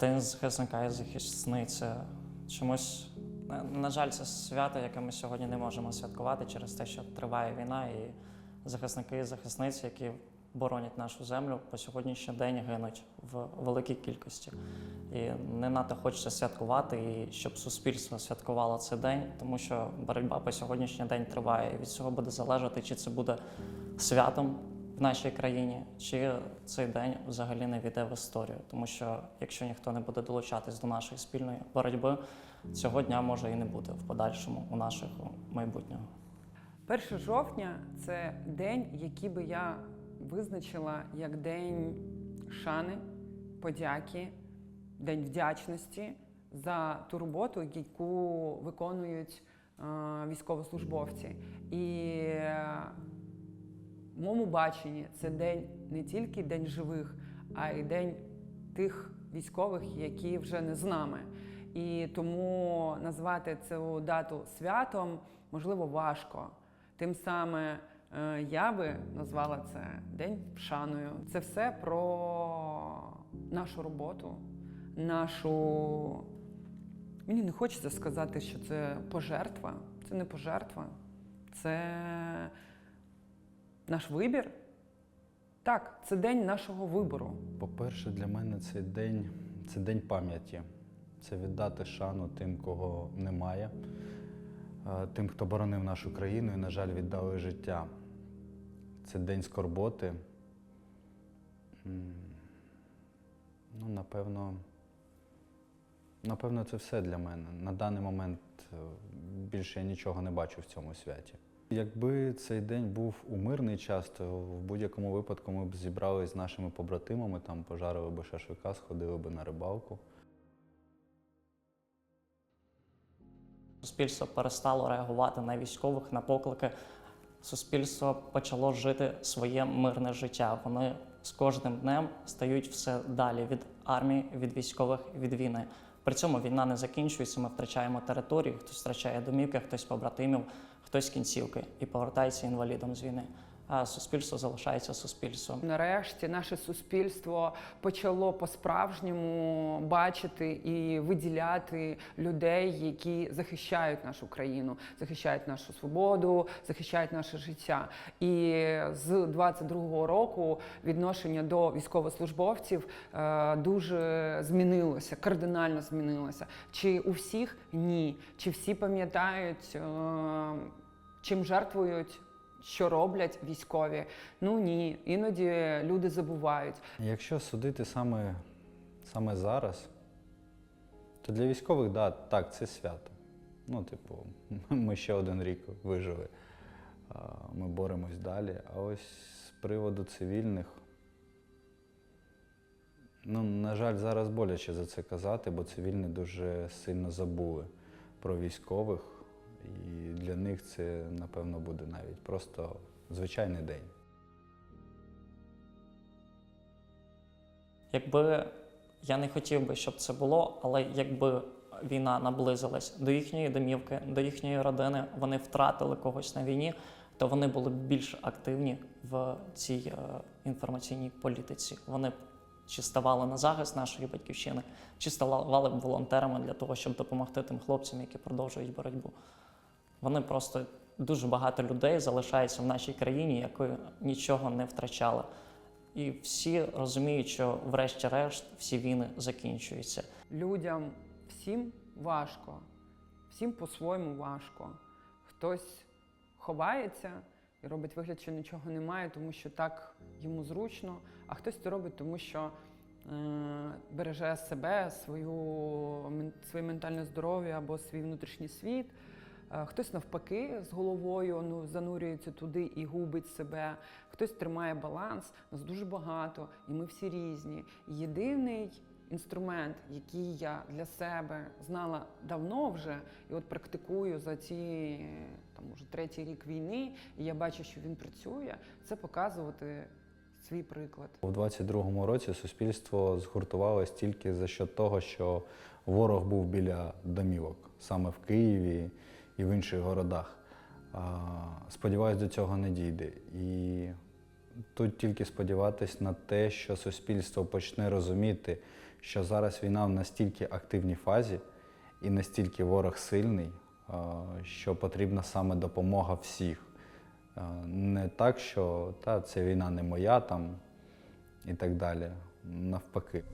День захисника і захисниці. Чомусь, на, на жаль, це свято, яке ми сьогодні не можемо святкувати через те, що триває війна, і захисники і захисниці, які боронять нашу землю, по сьогоднішній день гинуть в великій кількості. І не надто хочеться святкувати, і щоб суспільство святкувало цей день, тому що боротьба по сьогоднішній день триває. І від цього буде залежати, чи це буде святом в нашій країні, чи цей день взагалі не війде в історію. Тому що якщо ніхто не буде долучатись до нашої спільної боротьби, цього дня може і не бути в подальшому у нашого майбутнього. 1 жовтня це день, який би я визначила як день шани, подяки, день вдячності за ту роботу, яку виконують е, військовослужбовці. І в моєму баченні це день не тільки день живих, а й день тих військових, які вже не з нами. І тому назвати цю дату святом можливо важко. Тим саме е, я би назвала це День шаною. Це все про нашу роботу, нашу. Мені не хочеться сказати, що це пожертва. Це не пожертва, це наш вибір. Так, це день нашого вибору. По-перше, для мене цей день це день пам'яті. Це віддати шану тим, кого немає, е, тим, хто боронив нашу країну і, на жаль, віддали життя. Це день скорботи. Ну, напевно, напевно, це все для мене. На даний момент е, більше я нічого не бачу в цьому святі. Якби цей день був у мирний час, то в будь-якому випадку ми б зібрались з нашими побратимами, там пожарили би шашлика, сходили би на рибалку. Суспільство перестало реагувати на військових, на поклики. Суспільство почало жити своє мирне життя. Вони з кожним днем стають все далі від армії, від військових, від війни. При цьому війна не закінчується. Ми втрачаємо територію, хтось втрачає домівки, хтось побратимів, хтось кінцівки і повертається інвалідом з війни. Суспільство залишається суспільством. Нарешті наше суспільство почало по-справжньому бачити і виділяти людей, які захищають нашу країну, захищають нашу свободу, захищають наше життя. І з 22-го року відношення до військовослужбовців е, дуже змінилося, кардинально змінилося. Чи у всіх ні? Чи всі пам'ятають, е, чим жертвують? Що роблять військові. Ну ні, іноді люди забувають. Якщо судити саме, саме зараз, то для військових, да, так, це свято. Ну, типу, ми ще один рік вижили, ми боремось далі. А ось з приводу цивільних, ну, на жаль, зараз боляче за це казати, бо цивільні дуже сильно забули про військових, і для них це, напевно, буде навіть просто звичайний день. Якби я не хотів би, щоб це було, але якби війна наблизилась до їхньої домівки, до їхньої родини, вони втратили когось на війні, то вони були б більш активні в цій е, інформаційній політиці. Вони б чи ставали на захист нашої батьківщини, чи ставали б волонтерами для того, щоб допомогти тим хлопцям, які продовжують боротьбу. Вони просто дуже багато людей залишається в нашій країні, які нічого не втрачали. І всі розуміють, що врешті-решт всі війни закінчуються. Людям всім важко, всім по-своєму важко. Хтось ховається і робить вигляд, що нічого немає, тому що так йому зручно, а хтось це робить, тому що е, береже себе, свою, своє ментальне здоров'я або свій внутрішній світ. Е, Хтось навпаки з головою ну, занурюється туди і губить себе, хтось тримає баланс, нас дуже багато, і ми всі різні. Єдиний інструмент, який я для себе знала давно вже, і от практикую за ці там уже третій рік війни, і я бачу, що він працює, це показувати свій приклад. У 22-му році суспільство згуртувалось тільки за счет того, що ворог був біля домівок, саме в Києві і в інших городах. Сподіваюсь, до цього не дійде. І Тут тільки сподіватись на те, що суспільство почне розуміти, що зараз війна в настільки активній фазі і настільки ворог сильний, що потрібна саме допомога всіх. Е, Не так, що та, це війна не моя там і так далі. Навпаки.